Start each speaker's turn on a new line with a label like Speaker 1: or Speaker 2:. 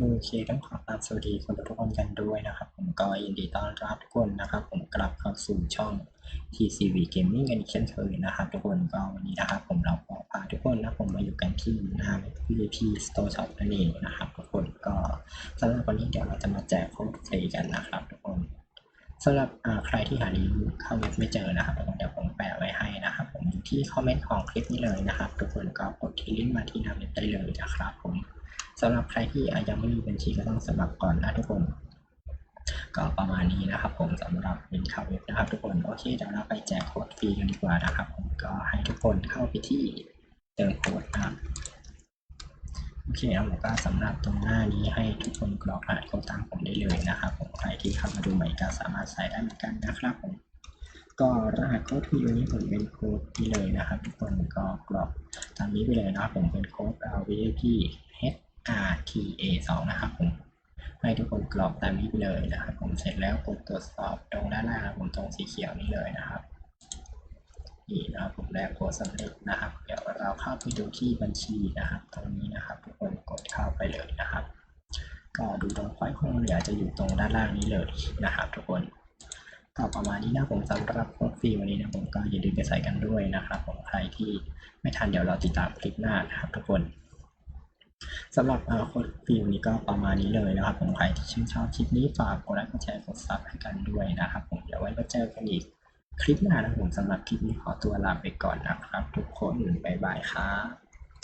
Speaker 1: โอเคต้องขอกราบสวัสดีคนทุกคนกันด้วยนะครับ ผมก็ยินดีต้อนรับทุกคนนะครับ ผมกลับเข้าสู่ช่อง TCV Gaming กันอีกเช่นเคยนะครับ ทุกคนก็วันนี้นะครับ ผมเราก็พาทุกคนนะผมมาอยู่กันที่หน้า VIP Store Shop นั่นเองนะครับ ทุกคนก็สำหรับวันนี้เดี๋ยวเราจะมาแจกโค้ดฟรีกันนะครับ ทุกคนสำหรับใครที่หารีวิวเข้าเว็บไม่เจอนะครับทุกคนเดี๋ยวผมแปะไว้ให้นะครับ ผมอยู่ที่คอมเมนต์ของคลิปนี้เลยนะครับ ทุกคนก็กดที่ลิงก์มาที่หน้าเว็บได้เลยนะครับ ผม สำหรับใครที่ยังไม่มีบัญชีก็ต้องสมัครก่อนนะทุกคน ก็ประมาณนี้นะครับผมสำหรับลิงก์เข้าเว็บนะครับ ทุกคนโอเคเดี๋ยวเราไปแจกโค้ดฟรีกันดีกว่านะครับผมก็ให้ทุกคนเข้าไปที่เติมโค้ดนะครับโอเคแล้วผมก็สำหรับตรงหน้านี้ให้ทุกคนกรอกรหัสโค้ดตามผมได้เลยนะครับผมใครที่เข้ามาดูใหม่ก็สามารถใส่ได้เหมือนกันนะครับผมก็รหัสโค้ดที่วันนี้ผมเป็นโค้ดที่เลยนะครับ ทุกคนก็กรอกตามนี้ไปเลยนะครับผมเป็นโค้ด VIP rta 2นะครับผมให้ทุกคนกรอกตามนี้ไปเลยนะครับ ผมเสร็จแล้วกดตรวจสอบตรงด้านล่างผมตรงสีเขียวนี้เลยนะครับนี่นะครับผมแลกโค้ดสำเร็จนะครับ เดี๋ยวเราเข้าไปดูที่บัญชีนะครับ ตรงนี้นะครับ ทุกคนกดเข้าไปเลยนะครับ ก็ดูตรงพอยต์คงเหลือจะอยู่ตรงด้านล่างนี้เลยนะครับ ทุกคนก็ประมาณนี้นะผมสำหรับฟรีวันนี้นะผมก็อย่าลืมไปใส่กันด้วยนะครับ ผมใครที่ไม่ทันเดี๋ยวเราติดตามคลิปหน้านะครับ ทุกคน สำหรับเอ่อโค้ดฟรีวันนี้ก็ประมาณนี้เลยนะครับ ผมใครที่ชื่นชอบคลิปนี้ฝากกดไลค์กดแชร์กดซับให้กันด้วยนะครับ ผมเดี๋ยวไว้มาเจอกันอีกคลิปหน้านะผมสำหรับคลิปนี้ขอตัวลาไปก่อนนะครับ ทุกคนบ๊ายบายครับ